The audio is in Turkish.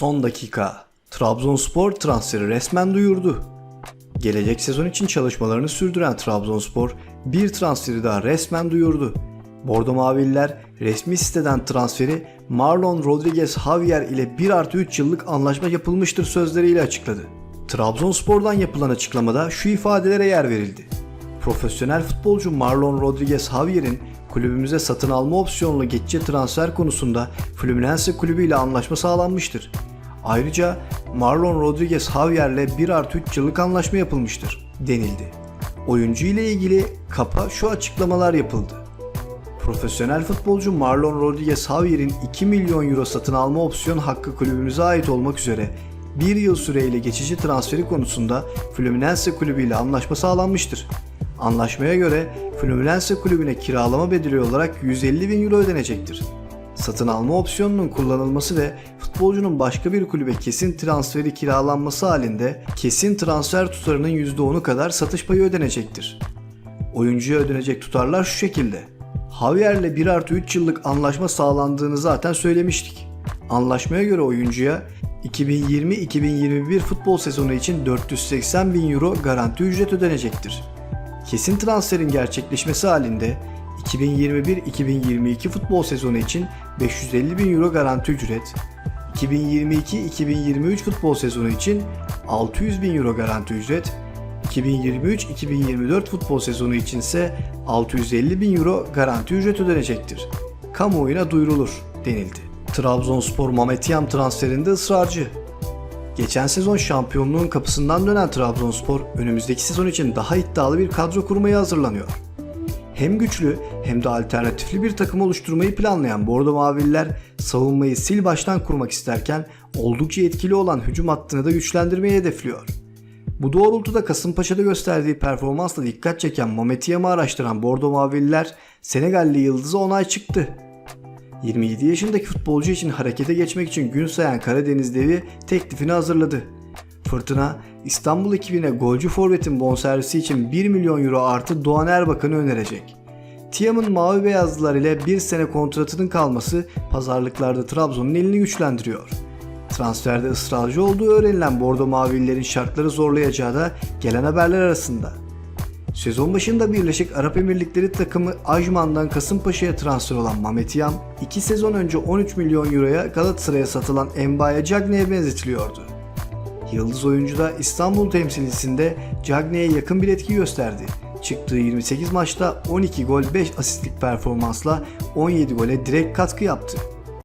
Son dakika. Trabzonspor transferi resmen duyurdu. Gelecek sezon için çalışmalarını sürdüren Trabzonspor bir transferi daha resmen duyurdu. Bordo Mavililer resmi siteden transferi Marlon Rodriguez Javier ile 1 artı 3 yıllık anlaşma yapılmıştır sözleriyle açıkladı. Trabzonspor'dan yapılan açıklamada şu ifadelere yer verildi. Profesyonel futbolcu Marlon Rodriguez Javier'in kulübümüze satın alma opsiyonlu geçici transfer konusunda Fluminense kulübü ile anlaşma sağlanmıştır. Ayrıca Marlon Rodriguez Javier'le 1 artı 3 yıllık anlaşma yapılmıştır denildi. Oyuncu ile ilgili kapa şu açıklamalar yapıldı. Profesyonel futbolcu Marlon Rodriguez Javier'in 2 milyon euro satın alma opsiyon hakkı kulübümüze ait olmak üzere bir yıl süreyle geçici transferi konusunda Fluminense kulübü ile anlaşma sağlanmıştır. Anlaşmaya göre Fluminense kulübüne kiralama bedeli olarak 150 bin euro ödenecektir. Satın alma opsiyonunun kullanılması ve futbolcunun başka bir kulübe kesin transferi kiralanması halinde kesin transfer tutarının %10'u kadar satış payı ödenecektir. Oyuncuya ödenecek tutarlar şu şekilde. Javier'le 1 artı 3 yıllık anlaşma sağlandığını zaten söylemiştik. Anlaşmaya göre oyuncuya 2020-2021 futbol sezonu için 480 bin euro garanti ücret ödenecektir. Kesin transferin gerçekleşmesi halinde 2021-2022 futbol sezonu için 550 bin euro garanti ücret, 2022-2023 futbol sezonu için 600 bin euro garanti ücret, 2023-2024 futbol sezonu için ise 650 bin euro garanti ücret ödenecektir. Kamuoyuna duyurulur denildi. Trabzonspor Mehmet Yam transferinde ısrarcı. Geçen sezon şampiyonluğun kapısından dönen Trabzonspor önümüzdeki sezon için daha iddialı bir kadro kurmaya hazırlanıyor. Hem güçlü hem de alternatifli bir takım oluşturmayı planlayan Bordo Mavililer savunmayı sil baştan kurmak isterken oldukça etkili olan hücum hattını da güçlendirmeyi hedefliyor. Bu doğrultuda Kasımpaşa'da gösterdiği performansla dikkat çeken Mehmet Yam'ı araştıran Bordo Mavililer Senegalli yıldızı onay çıktı. 27 yaşındaki futbolcu için harekete geçmek için gün sayan Karadeniz devi teklifini hazırladı. Fırtına, İstanbul ekibine golcü forvetin bonservisi için 1 milyon euro artı Doğan Erbakan'ı önerecek. Tiam'ın mavi beyazlılar ile bir sene kontratının kalması pazarlıklarda Trabzon'un elini güçlendiriyor. Transferde ısrarcı olduğu öğrenilen Bordo Mavililerin şartları zorlayacağı da gelen haberler arasında. Sezon başında Birleşik Arap Emirlikleri takımı Ajman'dan Kasımpaşa'ya transfer olan Mehmet Yam, 2 sezon önce 13 milyon euroya Galatasaray'a satılan Mbaye Cagney'e benzetiliyordu. Yıldız oyuncu da İstanbul temsilcisinde Cagney'e yakın bir etki gösterdi. Çıktığı 28 maçta 12 gol 5 asistlik performansla 17 gole direkt katkı yaptı.